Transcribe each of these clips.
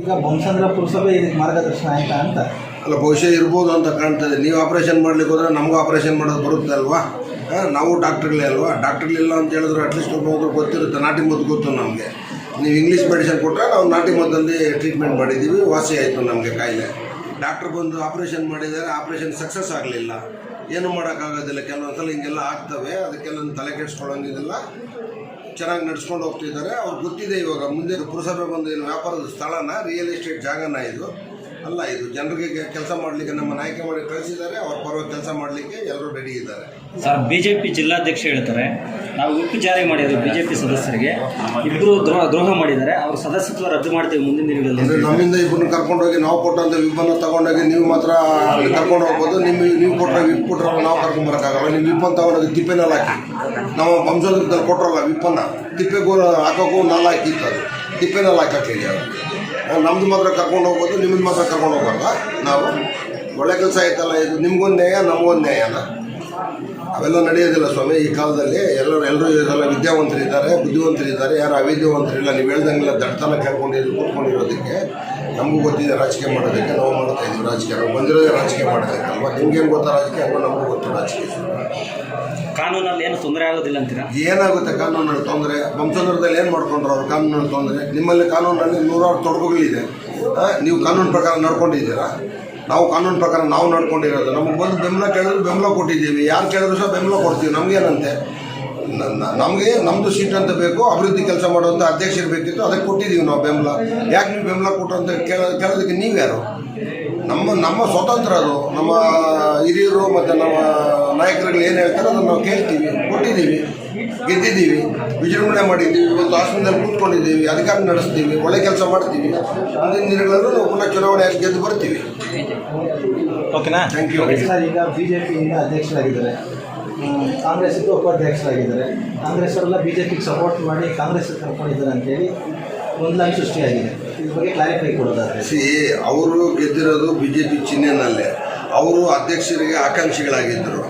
ಈಗ ಬೊಮ್ಮಸಂದ್ರ ಪುರಸಭೆ ಇದಕ್ಕೆ ಮಾರ್ಗದರ್ಶನ ಅಂತ? ಅಲ್ಲ ಬಹುಶಃ ಇರ್ಬೋದು ಅಂತ ಕಾಣ್ತದೆ ನೀವು ಆಪರೇಷನ್ ಮಾಡ್ಲಿಕ್ಕೆ ಹೋದ್ರೆ ನಮಗೂ ಆಪರೇಷನ್ ಮಾಡೋದು ಬರುತ್ತೆ ಅಲ್ವಾ? ನಾವು ಡಾಕ್ಟರ್ಗಳೇ ಅಲ್ವಾ? ಡಾಕ್ಟ್ರುಗಳಿಲ್ಲ ಅಂತ ಹೇಳಿದ್ರು ಅಟ್ಲೀಸ್ಟ್ ಒಬ್ಬೊಬ್ರು ಗೊತ್ತಿರುತ್ತೆ. ನಾಟಿ ಮದ್ದು ಗೊತ್ತು ನಮಗೆ. ನೀವು ಇಂಗ್ಲೀಷ್ ಮೆಡಿಸಿನ್ ಕೊಟ್ಟರೆ ನಾವು ನಾಟಿ ಮದ್ದಲ್ಲಿ ಟ್ರೀಟ್ಮೆಂಟ್ ಮಾಡಿದ್ದೀವಿ. ವಾಸಿ ಆಯಿತು ನಮಗೆ ಕಾಯಿಲೆ. ಡಾಕ್ಟ್ರ್ ಬಂದು ಆಪ್ರೇಷನ್ ಮಾಡಿದರೆ ಆಪ್ರೇಷನ್ ಸಕ್ಸಸ್ ಆಗಲಿಲ್ಲ. ಏನು ಮಾಡೋಕ್ಕಾಗೋದಿಲ್ಲ. ಕೆಲವೊಂದ್ಸಲ ಹಿಂಗೆಲ್ಲ ಆಗ್ತವೆ. ಅದಕ್ಕೆಲ್ಲ ತಲೆ ಕೆಡಿಸ್ಕೊಳ್ಳೋಂಗಿದಿಲ್ಲ. ಚೆನ್ನಾಗಿ ನಡೆಸ್ಕೊಂಡು ಹೋಗ್ತಿದ್ದಾರೆ. ಅವ್ರು ಗೊತ್ತಿದೆ ಇವಾಗ ಮುಂದೆ ಪುರಸಭೆ ಬಂದು ಏನು ವ್ಯಾಪಾರದ ಸ್ಥಳನ ರಿಯಲ್ ಎಸ್ಟೇಟ್ ಜಾಗನ ಇದು. ಅಲ್ಲ, ಇದು ಜನರಿಗೆ ಕೆಲಸ ಮಾಡಲಿಕ್ಕೆ ನಮ್ಮ ನಾಯಕ ಮಾಡಿ ಕಳಿಸಿದ್ದಾರೆ. ಅವ್ರ ಪರವಾಗಿ ಕೆಲಸ ಮಾಡಲಿಕ್ಕೆ ಎಲ್ಲರೂ ರೆಡಿ ಇದ್ದಾರೆ. ಸರ್, ಬಿಜೆಪಿ ಜಿಲ್ಲಾಧ್ಯಕ್ಷ ಹೇಳ್ತಾರೆ ನಾವು ವಿಪ್ ಜಾರಿ ಮಾಡಿದ್ರು ಬಿಜೆಪಿ ಸದಸ್ಯರಿಗೆ ಇಬ್ಬರು ದ್ರೋಹ ದ್ರೋಹ ಮಾಡಿದ್ದಾರೆ. ಅವ್ರ ಸದಸ್ಯತ್ವ ರದ್ದು ಮಾಡ್ತೀವಿ ಮುಂದಿನ ದಿನಗಳಲ್ಲಿ. ನಮ್ಮಿಂದ ಇಬ್ಬರನ್ನ ಕರ್ಕೊಂಡೋಗಿ ನಾವು ಕೊಟ್ಟಂತ ವಿಪ್ಪನ್ನು ತಗೊಂಡೋಗಿ ನೀವು ಮಾತ್ರ ಕರ್ಕೊಂಡು ಹೋಗ್ಬೋದು. ನಿಮ್ಮ ನೀವು ಕೊಟ್ಟರೆ ವಿಪ್ ಕೊಟ್ಟರೆ ನಾವು ಕರ್ಕೊಂಬರೋಕ್ಕಾಗಲ್ಲ ನೀವು ವಿಪ್ಪನ್ನು ತಗೊಂಡೋಗಿ ತಿಪ್ಪೆನಲ್ಲಿ ಹಾಕಿ. ನಾವು ಬಂಸೋದ್ರದಲ್ಲಿ ಕೊಟ್ಟರಲ್ಲ ವಿಪ್ಪನ್ನು. ತಿಪ್ಪೆಗೂ ಹಾಕೋಕ್ಕೂ ನಾಲ್ ಹಾಕಿತ್ತು ಅದು. ತಿಪ್ಪೆನಲ್ಲಿ ಅದು ನಮ್ದು ಮಾತ್ರ ಕರ್ಕೊಂಡು ಹೋಗ್ಬೋದು, ನಿಮ್ಮದು ಮಾತ್ರ ಕರ್ಕೊಂಡು ಹೋಗಲ್ಲ. ನಾವು ಒಳ್ಳೆ ಕೆಲಸ ಆಯ್ತಲ್ಲ, ಇದು ನಿಮ್ಗೊಂದು ನ್ಯಾಯ, ನಮಗೊಂದು ನ್ಯಾಯನ ಅವೆಲ್ಲ ನಡೆಯೋದಿಲ್ಲ ಸ್ವಾಮಿ. ಈ ಕಾಲದಲ್ಲಿ ಎಲ್ಲರೂ ಎಲ್ಲರೂ ಇದೆಲ್ಲ ವಿದ್ಯಾವಂತರಿದ್ದಾರೆ ಬುದ್ಧಿವಂತರಿದ್ದಾರೆ. ಯಾರು ಅವಿದ್ಯಾವಂತರಿಲ್ಲ ನೀವು ಹೇಳ್ದಂಗೆಲ್ಲ ದಡ್ತನ ಕೇಳ್ಕೊಂಡಿದ್ದು ಕೂತ್ಕೊಂಡಿರೋದಕ್ಕೆ ನಮಗೂ ಗೊತ್ತಿದೆ ರಾಜಕೀಯ ಮಾಡೋದಕ್ಕೆ ನಾವು ಮಾಡ್ತಾ ಇದ್ದೀವಿ ರಾಜಕೀಯ. ನಾವು ಬಂದಿರೋದೇ ರಾಜಕೀಯ ಮಾಡೋದಕ್ಕೆ ಅಲ್ವಾ? ನಿಮ್ಗೇನು ಗೊತ್ತಾ ರಾಜಕೀಯ? ಹಂಗೂ ನಮಗೂ ಗೊತ್ತು ರಾಜಕೀಯ ಕಾನೂನಲ್ಲಿ ಏನು ತೊಂದರೆ ಆಗೋದಿಲ್ಲ ಅಂತೀರಾ? ಏನಾಗುತ್ತೆ ಕಾನೂನಲ್ಲಿ ತೊಂದರೆ? ಬಂಸಂದ್ರದಲ್ಲಿ ಏನು ಮಾಡ್ಕೊಂಡ್ರು ಅವ್ರು ಕಾನೂನಲ್ಲಿ ತೊಂದರೆ? ನಿಮ್ಮಲ್ಲಿ ಕಾನೂನಲ್ಲಿ ನೂರಾರು ತೊಡಗುಗಳಿದೆ. ನೀವು ಕಾನೂನು ಪ್ರಕಾರ ನಡ್ಕೊಂಡಿದ್ದೀರಾ? ನಾವು ಕಾನೂನು ಪ್ರಕಾರ ನಾವು ನಡ್ಕೊಂಡಿರೋದು. ನಮಗೆ ಬಂದು ಬೆಂಬಲ ಕೇಳಿದ್ರು ಬೆಂಬಲ ಕೊಟ್ಟಿದ್ದೀವಿ. ಯಾರು ಕೇಳಿದ್ರು ಸಹ ಬೆಂಬಲ ಕೊಡ್ತೀವಿ. ನಮಗೇನಂತೆ ನಮಗೆ ನಮ್ಮದು ಸೀಟ್ ಅಂತ ಬೇಕು, ಅಭಿವೃದ್ಧಿ ಕೆಲಸ ಮಾಡುವಂಥ ಅಧ್ಯಕ್ಷರು ಬೇಕಿತ್ತು, ಅದಕ್ಕೆ ಕೊಟ್ಟಿದ್ದೀವಿ ನಾವು ಬೆಂಬಲ. ಯಾಕೆ ನೀವು ಬೆಂಬಲ ಕೊಟ್ಟರು ಅಂತ ಕೇಳ, ಕೇಳೋದಕ್ಕೆ ನೀವ್ಯಾರು ನಮ್ಮ ನಮ್ಮ ಸ್ವತಂತ್ರ ಅದು. ನಮ್ಮ ಹಿರಿಯರು ಮತ್ತು ನಮ್ಮ ನಾಯಕರುಗಳು ಏನು ಹೇಳ್ತಾರೆ ಅದನ್ನು ನಾವು ಕೇಳ್ತೀವಿ, ಕೊಟ್ಟಿದ್ದೀವಿ, ಗೆದ್ದಿದ್ದೀವಿ, ವಿಜೃಂಭಣೆ ಮಾಡಿದ್ದೀವಿ ಇವತ್ತು ಆಸ್ಪತ್ರೆಯಲ್ಲಿ ಕೂತ್ಕೊಂಡಿದ್ದೀವಿ, ಅಧಿಕಾರ ನಡೆಸ್ತೀವಿ, ಒಳ್ಳೆ ಕೆಲಸ ಮಾಡ್ತೀವಿ. ಮುಂದಿನ ದಿನಗಳಲ್ಲೂ ನಾವು ಪುನಃ ಚುನಾವಣೆಯಾಗಿ ಗೆದ್ದು ಬರ್ತೀವಿ. ಓಕೆನಾ? ಥ್ಯಾಂಕ್ ಯು ಸರ್ ಈಗ ಬಿ ಜೆ ಪಿಯಿಂದ ಅಧ್ಯಕ್ಷರಾಗಿದ್ದಾರೆ. ಹ್ಮ್, ಕಾಂಗ್ರೆಸ್ಸಿಂದ ಉಪಾಧ್ಯಕ್ಷರಾಗಿದ್ದಾರೆ. ಕಾಂಗ್ರೆಸ್ ಅವರೆಲ್ಲ ಬಿ ಜೆ ಪಿಗೆ ಸಪೋರ್ಟ್ ಮಾಡಿ ಕಾಂಗ್ರೆಸ್ ಕರ್ಕೊಂಡಿದ್ದಾರೆ ಅಂತೇಳಿ ಗೊಂದಲ ಸೃಷ್ಟಿಯಾಗಿದೆ. ಇದ್ರ ಬಗ್ಗೆ ಕ್ಲಾರಿಫೈ ಕೊಡೋದಾದ್ರೆ. ಸಿ ಅವರು ಗೆದ್ದಿರೋದು ಬಿ ಜೆ ಪಿ ಚಿಹ್ನೆನಲ್ಲೇ ಅವರು ಅಧ್ಯಕ್ಷರಿಗೆ ಆಕಾಂಕ್ಷಿಗಳಾಗಿದ್ದರು.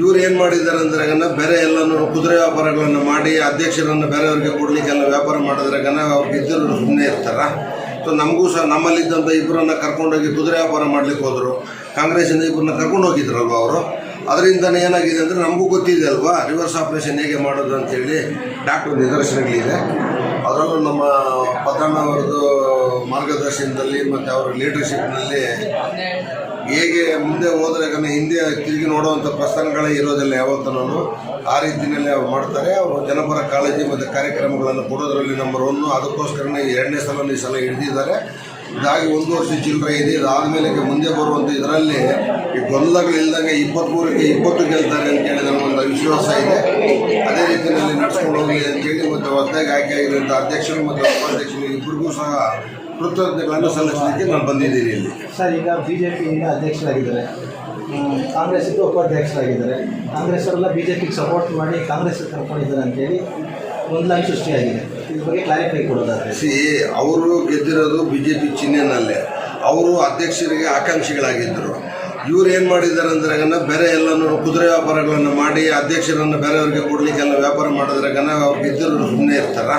ಇವ್ರು ಏನು ಮಾಡಿದ್ದಾರೆ ಅಂದ್ರೆ ಬೇರೆ ಎಲ್ಲನೂ ಕುದುರೆ ವ್ಯಾಪಾರಗಳನ್ನು ಮಾಡಿ ಅಧ್ಯಕ್ಷರನ್ನು ಬೇರೆಯವ್ರಿಗೆ ಕೊಡಲಿಕ್ಕೆಲ್ಲ ವ್ಯಾಪಾರ ಮಾಡಿದ್ರಾಗನ ಅವ್ರು ಗೆದ್ದಿರೋರು ಸುಮ್ಮನೆ ಇರ್ತಾರ? ಸೊ ನಮಗೂ ಸಹ ನಮ್ಮಲ್ಲಿದ್ದಂಥ ಇಬ್ಬರನ್ನ ಕರ್ಕೊಂಡೋಗಿ ಕುದುರೆ ವ್ಯಾಪಾರ ಮಾಡ್ಲಿಕ್ಕೆ ಹೋದರು. ಕಾಂಗ್ರೆಸ್ಸಿಂದ ಇಬ್ಬರನ್ನ ಕರ್ಕೊಂಡು ಹೋಗಿದ್ರಲ್ವ ಅವರು? ಅದರಿಂದನೇ ಏನಾಗಿದೆ ಅಂದರೆ ನಮಗೂ ಗೊತ್ತಿದೆ ಅಲ್ವಾ? ರಿವರ್ಸ್ ಆಪ್ರೇಷನ್ ಹೇಗೆ ಮಾಡೋದು ಅಂತೇಳಿ ಡಾಕ್ಟರ್ ನಿದರ್ಶನಗಳಿದೆ. ಅದರಲ್ಲೂ ನಮ್ಮ ಪದ್ದಣ್ಣ ಅವರದ್ದು ಮಾರ್ಗದರ್ಶನದಲ್ಲಿ ಮತ್ತು ಅವರ ಲೀಡರ್ಶಿಪ್ನಲ್ಲಿ ಹೇಗೆ ಮುಂದೆ ಹೋದರೆ ಕನ್ನ ಹಿಂದೆ ತಿರುಗಿ ನೋಡುವಂಥ ಪ್ರಸಂಗಗಳೇ ಇರೋದಿಲ್ಲ ಯಾವತ್ತೂ ಆ ರೀತಿಯಲ್ಲಿ ಅವ್ರು ಮಾಡ್ತಾರೆ. ಅವರು ಜನಪರ ಕಾಳಜಿ ಮತ್ತು ಕಾರ್ಯಕ್ರಮಗಳನ್ನು ಕೊಡೋದರಲ್ಲಿ ನಂಬರ್ ಒನ್ನು ಅದಕ್ಕೋಸ್ಕರನೇ ಎರಡನೇ ಸಲ ಈ ಸಲ ಹಿಡಿದಿದ್ದಾರೆ. ಇದಾಗಿ ಒಂದು ವರ್ಷ ಚಿಲ್ಲರೆ ಇದೆ. ಇದಾದಮೇಲೆ ಮುಂದೆ ಬರುವಂಥ ಇದರಲ್ಲಿ ಈ ಗೊಂದಲಗಳಿಲ್ದಂಗೆ ಇಪ್ಪತ್ತ್ಮೂರಕ್ಕೆ ಇಪ್ಪತ್ತು ಗೆಲ್ತಾರೆ ಅಂತೇಳಿ ಒಂದು ವಿಶ್ವಾಸ ಇದೆ. ಅದೇ ರೀತಿಯಲ್ಲಿ ನಡೆಸ್ಕೊಂಡು ಹೋಗಲಿ ಅಂತೇಳಿ ಮತ್ತು ಹೊಸದಾಗಿ ಆಯ್ಕೆ ಆಗಿರುವಂಥ ಅಧ್ಯಕ್ಷರು ಮತ್ತು ಉಪಾಧ್ಯಕ್ಷರು ಇಬ್ಬರಿಗೂ ಸಹ ಕೃತಜ್ಞತೆಗಳನ್ನು ಸಲ್ಲಿಸಲಿಕ್ಕೆ ನಾನು ಬಂದಿದ್ದೀನಿ ಇಲ್ಲಿ. ಸರ್ ಈಗ ಬಿ ಜೆ ಪಿಯಿಂದ ಅಧ್ಯಕ್ಷರಾಗಿದ್ದಾರೆ. ಕಾಂಗ್ರೆಸ್ ಕಾಂಗ್ರೆಸ್ಸಿಂದ ಉಪಾಧ್ಯಕ್ಷರಾಗಿದ್ದಾರೆ. ಕಾಂಗ್ರೆಸ್ ಅವರೆಲ್ಲ ಬಿ ಜೆ ಪಿಗೆ ಸಪೋರ್ಟ್ ಮಾಡಿ ಕಾಂಗ್ರೆಸ್ ಕರ್ಕೊಂಡಿದ್ದಾರೆ ಅಂತೇಳಿ ಗೊಂದಲ ಸೃಷ್ಟಿಯಾಗಿದೆ. ಇದ್ರ ಬಗ್ಗೆ ಕ್ಲಾರಿಫೈ ಕೊಡೋದಾದ್ರೆ. ಸಿ ಅವರು ಗೆದ್ದಿರೋದು ಬಿ ಜೆ ಪಿ ಚಿಹ್ನೆನಲ್ಲೇ ಅವರು ಅಧ್ಯಕ್ಷರಿಗೆ ಆಕಾಂಕ್ಷಿಗಳಾಗಿದ್ದರು. ಇವ್ರು ಏನು ಮಾಡಿದ್ದಾರೆ ಅಂದ್ರೆ ಬೇರೆ ಎಲ್ಲನೂ ಕುದುರೆ ವ್ಯಾಪಾರಗಳನ್ನು ಮಾಡಿ ಅಧ್ಯಕ್ಷರನ್ನು ಬೇರೆಯವ್ರಿಗೆ ಕೊಡಲಿಕ್ಕೆಲ್ಲ ವ್ಯಾಪಾರ ಮಾಡಿದ್ರಾಗನ ಅವ್ರು ಗೆದ್ದಿರೋರು ಸುಮ್ಮನೆ ಇರ್ತಾರ?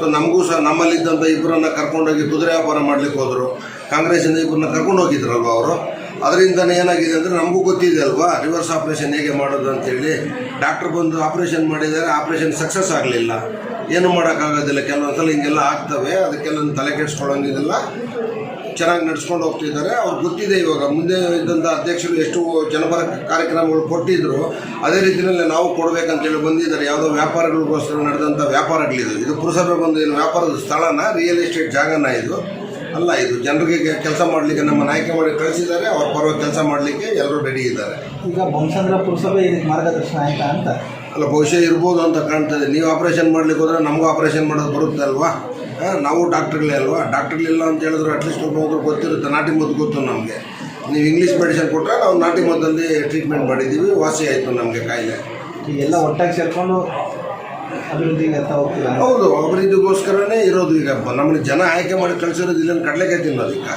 ಸೊ ನಮಗೂ ಸಹ ನಮ್ಮಲ್ಲಿದ್ದಂಥ ಇಬ್ಬರನ್ನ ಕರ್ಕೊಂಡೋಗಿ ಕುದುರೆ ವ್ಯಾಪಾರ ಮಾಡ್ಲಿಕ್ಕೆ ಹೋದರು. ಕಾಂಗ್ರೆಸ್ಸಿಂದ ಇಬ್ಬರನ್ನ ಕರ್ಕೊಂಡು ಹೋಗಿದ್ರಲ್ವ ಅವರು? ಅದರಿಂದನೇ ಏನಾಗಿದೆ ಅಂದರೆ ನಮಗೂ ಗೊತ್ತಿದೆ ಅಲ್ವಾ? ರಿವರ್ಸ್ ಆಪ್ರೇಷನ್ ಹೇಗೆ ಮಾಡೋದು ಅಂತೇಳಿ. ಡಾಕ್ಟ್ರ್ ಬಂದು ಆಪ್ರೇಷನ್ ಮಾಡಿದ್ದಾರೆ ಆಪ್ರೇಷನ್ ಸಕ್ಸಸ್ ಆಗಲಿಲ್ಲ. ಏನು ಮಾಡೋಕ್ಕಾಗೋದಿಲ್ಲ. ಕೆಲವೊಂದ್ಸಲ ಹಿಂಗೆಲ್ಲ ಆಗ್ತವೆ. ಅದಕ್ಕೆಲ್ಲ ತಲೆ ಕೆಡಿಸ್ಕೊಳ್ಳೋಂಗಿದಿಲ್ಲ ಚೆನ್ನಾಗಿ ನಡೆಸ್ಕೊಂಡು ಹೋಗ್ತಿದ್ದಾರೆ. ಅವ್ರು ಗೊತ್ತಿದೆ ಇವಾಗ. ಮುಂದೆ ಇದ್ದಂಥ ಅಧ್ಯಕ್ಷರು ಎಷ್ಟು ಜನಪರ ಕಾರ್ಯಕ್ರಮಗಳು ಕೊಟ್ಟಿದ್ರು ಅದೇ ರೀತಿಯಲ್ಲಿ ನಾವು ಕೊಡಬೇಕಂತೇಳಿ ಬಂದಿದ್ದಾರೆ. ಯಾವುದೋ ವ್ಯಾಪಾರಗಳಿಗೋಸ್ಕರ ನಡೆದಂಥ ವ್ಯಾಪಾರಗಳಿದು. ಇದು ಪುರಸಭೆ ಬಂದು ಏನು ವ್ಯಾಪಾರದ ಸ್ಥಳನ ರಿಯಲ್ ಎಸ್ಟೇಟ್ ಜಾಗನ ಇದು. ಅಲ್ಲ ಇದು ಜನರಿಗೆ ಕೆಲಸ ಮಾಡಲಿಕ್ಕೆ ನಮ್ಮ ನಾಯಕ ಮಾಡಿ ಕಳಿಸಿದ್ದಾರೆ. ಅವ್ರ ಪರವಾಗಿ ಕೆಲಸ ಮಾಡಲಿಕ್ಕೆ ಎಲ್ಲರೂ ರೆಡಿ ಇದ್ದಾರೆ. ಈಗ ಬಂಸಂದ್ರ ಪುರಸಭೆ ಇದಕ್ಕೆ ಮಾರ್ಗದರ್ಶನ ಆಯ್ತಾ ಅಂತ? ಅಲ್ಲ ಬಹುಶಃ ಇರ್ಬೋದು ಅಂತ ಕಾಣ್ತದೆ ನೀವು ಆಪ್ರೇಷನ್ ಮಾಡ್ಲಿಕ್ಕೆ ಹೋದರೆ ನಮಗೂ ಆಪ್ರೇಷನ್ ಮಾಡೋದು ಬರುತ್ತೆ ಅಲ್ವಾ ನಾವು ಡಾಕ್ಟ್ರಿಗಳೇ ಅಲ್ವಾ? ಡಾಕ್ಟ್ರಿಗಳಿಲ್ಲ ಅಂತ ಹೇಳಿದ್ರೆ ಅಟ್ಲೀಸ್ಟ್ ಒಬ್ಬೊಬ್ರು ಗೊತ್ತಿರುತ್ತೆ ನಾಟಿ ಮದ್ದು ಗೊತ್ತು ನಮಗೆ. ನೀವು ಇಂಗ್ಲೀಷ್ ಮೆಡಿಸಿನ್ ಕೊಟ್ಟರೆ ನಾವು ನಾಟಿ ಮದ್ದಲ್ಲಿ ಟ್ರೀಟ್ಮೆಂಟ್ ಮಾಡಿದ್ದೀವಿ ವಾಸಿ ಆಯಿತು ನಮಗೆ ಕಾಯಿಲೆ ಎಲ್ಲ ಒಟ್ಟಾಗಿ ಸೇರಿಕೊಂಡು ಅಭಿವೃದ್ಧಿಗೆ ಅಂತ ಹೌದು ಅಭಿವೃದ್ಧಿಗೋಸ್ಕರನೇ ಇರೋದು ಈಗ. ನಮ್ಮನ್ನು ಜನ ಆಯ್ಕೆ ಮಾಡಿ ಕಳಿಸಿರೋದು ಇಲ್ಲೇನು ಕಡಲೆಕಾಯಿ ತಿನ್ನೋದು ಈಗ.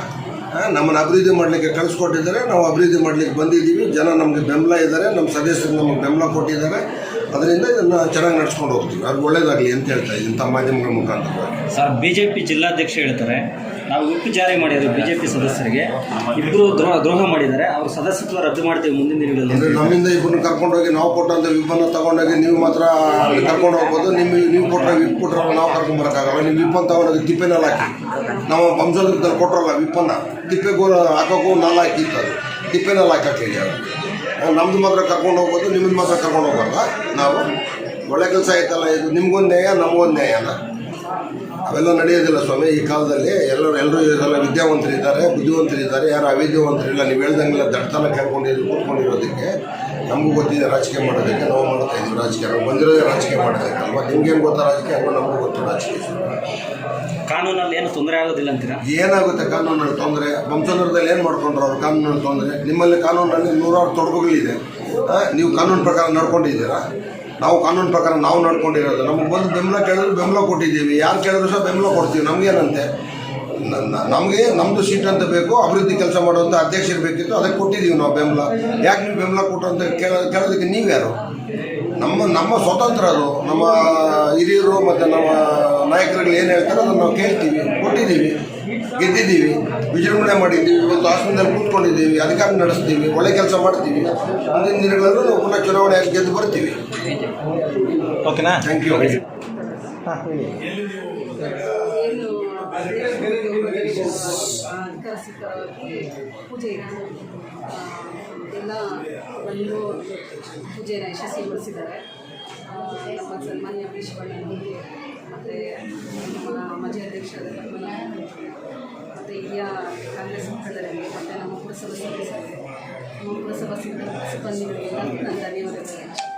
ನಮ್ಮನ್ನು ಅಭಿವೃದ್ಧಿ ಮಾಡಲಿಕ್ಕೆ ಕಳಿಸ್ಕೊಟ್ಟಿದ್ದಾರೆ ನಾವು ಅಭಿವೃದ್ಧಿ ಮಾಡಲಿಕ್ಕೆ ಬಂದಿದ್ದೀವಿ. ಜನ ನಮಗೆ ಬೆಂಬಲ ಇದ್ದಾರೆ ನಮ್ಮ ಸದಸ್ಯರು ನಮಗೆ ಬೆಂಬಲ ಕೊಟ್ಟಿದ್ದಾರೆ. ಅದರಿಂದ ಇದನ್ನು ಚೆನ್ನಾಗಿ ನಡೆಸ್ಕೊಂಡು ಹೋಗ್ತೀವಿ. ಅದು ಒಳ್ಳೇದಾಗಲಿ ಅಂತ ಹೇಳ್ತಾ ಇದ್ದೀನಿ ತಮ್ಮ ಮಾಧ್ಯಮಗಳ ಮುಖಾಂತರ. ಸರ್ ಬಿಜೆಪಿ ಜಿಲ್ಲಾಧ್ಯಕ್ಷ ಹೇಳ್ತಾರೆ. ನಾವು ವಿಪ್ ಜಾರಿ ಮಾಡಿದ್ರು ಬಿಜೆಪಿ ಸದಸ್ಯರಿಗೆ ಇಬ್ಬರು ದ್ರೋಹ ದ್ರೋಹ ಮಾಡಿದ್ದಾರೆ. ಅವ್ರ ಸದಸ್ಯತ್ವ ರದ್ದು ಮಾಡ್ತೀವಿ ಮುಂದಿನ ದಿನಗಳಲ್ಲಿ. ಅಂದರೆ ನಮ್ಮಿಂದ ಇಬ್ಬರನ್ನ ಕರ್ಕೊಂಡೋಗಿ ನಾವು ಕೊಟ್ಟಂತ ವಿಪನ್ನ ತಗೊಂಡೋಗಿ ನೀವು ಮಾತ್ರ ಕರ್ಕೊಂಡು ಹೋಗ್ಬೋದು. ನಿಮ್ಮ ನೀವು ಕೊಟ್ಟರೆ ವಿಪ್ ಕೊಟ್ಟರಲ್ಲ ನಾವು ಕರ್ಕೊಂಡ್ ಬರೋಕ್ಕಾಗಲ್ಲ. ನೀವು ವಿಪನ್ ತಗೊಂಡೋಗಿ ತಿಪ್ಪೆನಲ್ಲಿ ಹಾಕಿ. ನಾವು ವಂಶದಲ್ಲಿ ಕೊಟ್ಟರಲ್ಲ ವಿಪನ್ನ ತಿಪ್ಪೆಗೂ ಹಾಕೋಕ್ಕೂ ನಾಲ್ಕು ಹಾಕಿತ್ತು ಅದು. ತಿಪ್ಪೆನಲ್ಲಿ ಹಾಕಕ್ಕೆ ನಮ್ದು ಮಾತ್ರ ಕರ್ಕೊಂಡು ಹೋಗೋದು ನಿಮ್ಮದು ಮಾತ್ರ ಕರ್ಕೊಂಡು ಹೋಗಲ್ಲ. ನಾವು ಒಳ್ಳೆ ಕೆಲಸ ಆಯ್ತಲ್ಲ, ಇದು ನಿಮ್ಗೊಂದು ನ್ಯಾಯ, ನಮಗೊಂದು ನ್ಯಾಯನ ಅವೆಲ್ಲ ನಡೆಯೋದಿಲ್ಲ ಸ್ವಾಮಿ, ಈ ಕಾಲದಲ್ಲಿ ಎಲ್ಲರೂ ಎಲ್ಲರೂ ಇದೆಲ್ಲ ವಿದ್ಯಾವಂತರಿದ್ದಾರೆ, ಬುದ್ಧಿವಂತರಿದ್ದಾರೆ, ಯಾರು ಅವಿದ್ಯಾವಂತರಿಲ್ಲ, ನೀವು ಹೇಳ್ದಂಗೆಲ್ಲ ದಡ್ತನ ಕೇಳ್ಕೊಂಡಿದ್ದು ಕೂತ್ಕೊಂಡಿರೋದಕ್ಕೆ. ನಮಗೂ ಗೊತ್ತಿದೆ ರಾಜಕೀಯ ಮಾಡೋದಕ್ಕೆ ನಾವು ಮಾಡ್ತಾ ಇದ್ದೀವಿ ರಾಜಕೀಯ. ನಾವು ಬಂದಿರೋದೇ ರಾಜಕೀಯ ಮಾಡೋದಕ್ಕೆ ಅಲ್ವಾ? ನಿಮ್ಗೇನು ಗೊತ್ತಾ ರಾಜಕೀಯ ಅಲ್ವಾ? ನಮಗೂ ಗೊತ್ತು ರಾಜಕೀಯ ಕಾನೂನಲ್ಲಿ ಏನು ತೊಂದರೆ ಆಗೋದಿಲ್ಲ ಅಂತೀರಾ? ಏನಾಗುತ್ತೆ ಕಾನೂನಲ್ಲಿ ತೊಂದರೆ? ಬಂಸಂದ್ರದಲ್ಲಿ ಏನು ಮಾಡ್ಕೊಂಡ್ರು ಅವ್ರು ಕಾನೂನಲ್ಲಿ ತೊಂದರೆ? ನಿಮ್ಮಲ್ಲಿ ಕಾನೂನಲ್ಲಿ ನೂರಾರು ತೊಡಗುಗಳಿದೆ. ನೀವು ಕಾನೂನು ಪ್ರಕಾರ ನಡ್ಕೊಂಡಿದ್ದೀರಾ? ನಾವು ಕಾನೂನು ಪ್ರಕಾರ ನಾವು ನಡ್ಕೊಂಡಿರೋದು. ನಮಗೆ ಬಂದು ಬೆಂಬಲ ಕೇಳಿದ್ರು ಬೆಂಬಲ ಕೊಟ್ಟಿದ್ದೀವಿ. ಯಾರು ಕೇಳಿದ್ರು ಸಹ ಬೆಂಬಲ ಕೊಡ್ತೀವಿ. ನಮಗೇನಂತೆ? ನಮಗೆ ನಮ್ಮದು ಸೀಟ್ ಅಂತ ಬೇಕು ಅಭಿವೃದ್ಧಿ ಕೆಲಸ ಮಾಡುವಂಥ ಅಧ್ಯಕ್ಷರು ಬೇಕಿತ್ತು ಅದಕ್ಕೆ ಕೊಟ್ಟಿದ್ದೀವಿ ನಾವು ಬೆಂಬಲ. ಯಾಕೆ ನೀವು ಬೆಂಬಲ ಕೊಟ್ಟು ಅಂತ ಕೇಳ ಕೇಳೋದಕ್ಕೆ ನೀವ್ಯಾರು ನಮ್ಮ ನಮ್ಮ ಸ್ವತಂತ್ರ ಅದು. ನಮ್ಮ ಹಿರಿಯರು ಮತ್ತು ನಮ್ಮ ನಾಯಕರುಗಳು ಏನು ಹೇಳ್ತಾರೆ ಅದನ್ನು ನಾವು ಕೇಳ್ತೀವಿ ಕೊಟ್ಟಿದ್ದೀವಿ ಗೆದ್ದಿದ್ದೀವಿ ವಿಜೃಂಭಣೆ ಮಾಡಿದ್ದೀವಿ ಇವತ್ತು ಆಸ್ಪತ್ರೆಯಲ್ಲಿ ಕೂತ್ಕೊಂಡಿದ್ದೀವಿ ಅಧಿಕಾರ ನಡೆಸ್ತೀವಿ ಒಳ್ಳೆ ಕೆಲಸ ಮಾಡ್ತೀವಿ. ಮುಂದಿನ ದಿನಗಳಲ್ಲೂ ನಾವು ಪುನಃ ಚುನಾವಣೆ ಆಗಿ ಗೆದ್ದು ಬರ್ತೀವಿ. ಓಕೆನಾ? ಥ್ಯಾಂಕ್ ಯು ಹಾಂ ಏನು ಪೂಜೆ ಇತ್ತು ಎಲ್ಲ ಬಂದು ಪೂಜೆನ ಯಶಸ್ವಿಗೊಳಿಸಿದ್ದಾರೆ. ನಮ್ಮ ಸನ್ಮಾನ್ಯ ವಿಶ್ವಣ್ಣನಿಗೆ ಮತ್ತು ನಮ್ಮ ಮಾಜಿ ಅಧ್ಯಕ್ಷರಾದ ಮತ್ತು ಹಿರಿಯ ಕಾಂಗ್ರೆಸ್ ಮುಖಂಡರಿಗೆ ಮತ್ತು ನಮ್ಮ ಪುರಸಭಾ ಸದಸ್ಯರಿಗೆ ನಮ್ಮ ಪುರಸಭಾ ಸಿಬ್ಬಂದಿ ನಾನು ಧನ್ಯವಾದಗಳು.